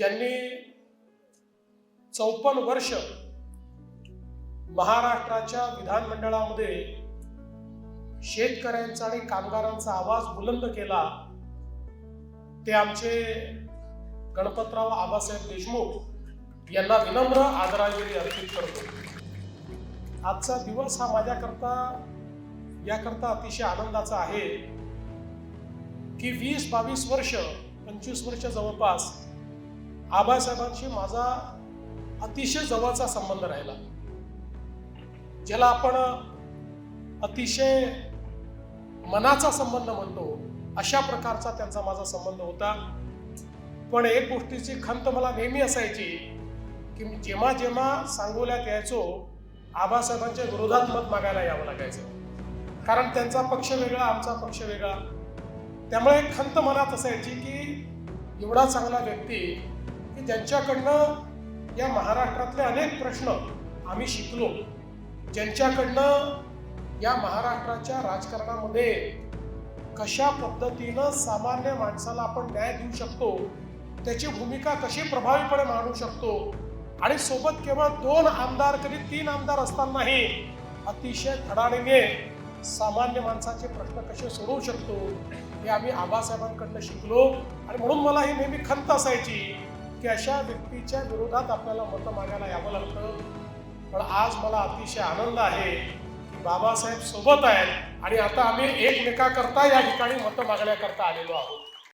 ज्यांनी चौपन्न वर्ष महाराष्ट्राच्या विधानमंडळामध्ये शेतकऱ्यांचा आणि कामगारांचा आवाज बुलंद केला ते आमचे गणपतराव आबासाहेब देशमुख यांना विनम्र आदरांजली अर्पित करतो. आजचा दिवस हा माझ्याकरता याकरता अतिशय आनंदाचा आहे की वीस बावीस वर्ष पंचवीस वर्ष जवळपास आबासाहेबांशी माझा अतिशय जवळचा संबंध राहिला. ज्याला आपण अतिशय मनाचा संबंध म्हणतो अशा प्रकारचा त्यांचा माझा संबंध होता. पण एक गोष्टीची खंत मला नेहमी असायची की मी जेव्हा जेव्हा सांगोल्यात यायचो आबासाहेबांच्या विरोधात मत मागायला यावं लागायचं. कारण त्यांचा पक्ष वेगळा आमचा पक्ष वेगळा. त्यामुळे खंत मनात असायची की एवढा चांगला व्यक्ती की ज्यांच्याकडनं या महाराष्ट्रातले अनेक प्रश्न आम्ही शिकलो ज्यांच्याकडनं या महाराष्ट्राच्या राजकारणामध्ये कशा पद्धतीनं सामान्य माणसाला आपण न्याय देऊ शकतो त्याची भूमिका कशी प्रभावीपणे मांडू शकतो आणि सोबत केवळ दोन आमदार कधी तीन आमदार असतानाही अतिशय धडाडीने सामान्य माणसाचे प्रश्न कसे सोडवू शकतो हे आम्ही आबासाहेबांकडनं शिकलो आणि म्हणून मला ही नेहमी खंत असायची. की अशा व्यक्तीच्या विरोधात आपल्याला मतं मागायला यावं लागतं. पण आज मला अतिशय आनंद आहे की बाबासाहेब सोबत आहेत आणि आता आम्ही एकमेकाकरता या ठिकाणी मतं मागण्याकरता आलेलो आहोत.